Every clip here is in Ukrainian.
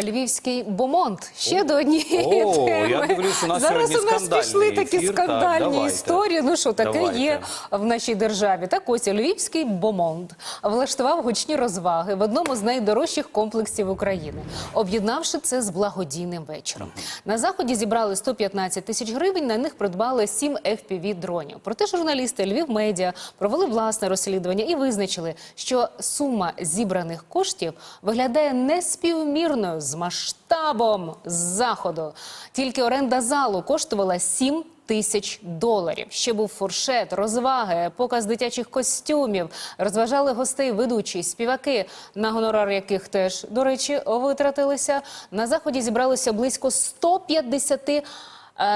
Львівський бомонд ще до однієї О, теми. я у нас зараз у нас пішли такі ефір. Так, скандальні давайте. історії. Ну що таке Давайте. є в нашій державі? Так ось Львівський бомонд влаштував гучні розваги в одному з найдорожчих комплексів України, об'єднавши це з благодійним вечором. На заході зібрали 115 тисяч гривень. На них придбали 7 fpv дронів. Проте журналісти Львів Медіа провели власне розслідування і визначили, що сума зібраних коштів виглядає неспівмірною з масштабом заходу. Тільки оренда залу коштувала 7 Тисяч доларів. Ще був фуршет, розваги, показ дитячих костюмів. Розважали гостей ведучі, співаки, на гонорар яких теж, до речі, витратилися. На заході зібралося близько 150 е,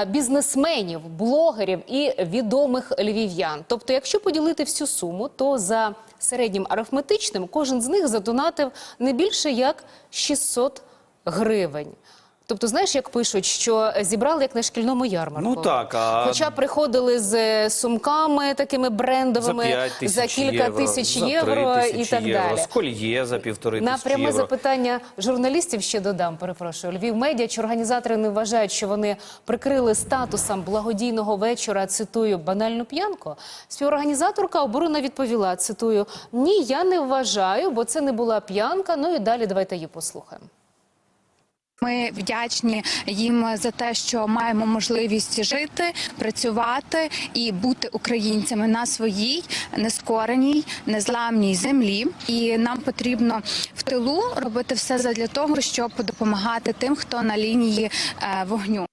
бізнесменів, блогерів і відомих львів'ян. Тобто, якщо поділити всю суму, то за середнім арифметичним кожен з них задонатив не більше як 600 гривень. Тобто, знаєш, як пишуть, що зібрали як на шкільному ярмарку. Ну так, а- Хоча приходили з е, сумками такими брендовими за 5 тисяч за кілька євро, тисяч за 3 євро і так євро, далі. З кольє за півтори На пряме євро. запитання журналістів ще додам. Перепрошую, Львів медіа чи організатори не вважають, що вони прикрили статусом благодійного вечора. Цитую банальну п'янку. Співорганізаторка оборона відповіла. Цитую: ні, я не вважаю, бо це не була п'янка. Ну і далі давайте її послухаємо. Ми вдячні їм за те, що маємо можливість жити, працювати і бути українцями на своїй нескореній, незламній землі. І нам потрібно в тилу робити все задля того, щоб допомагати тим, хто на лінії е, вогню.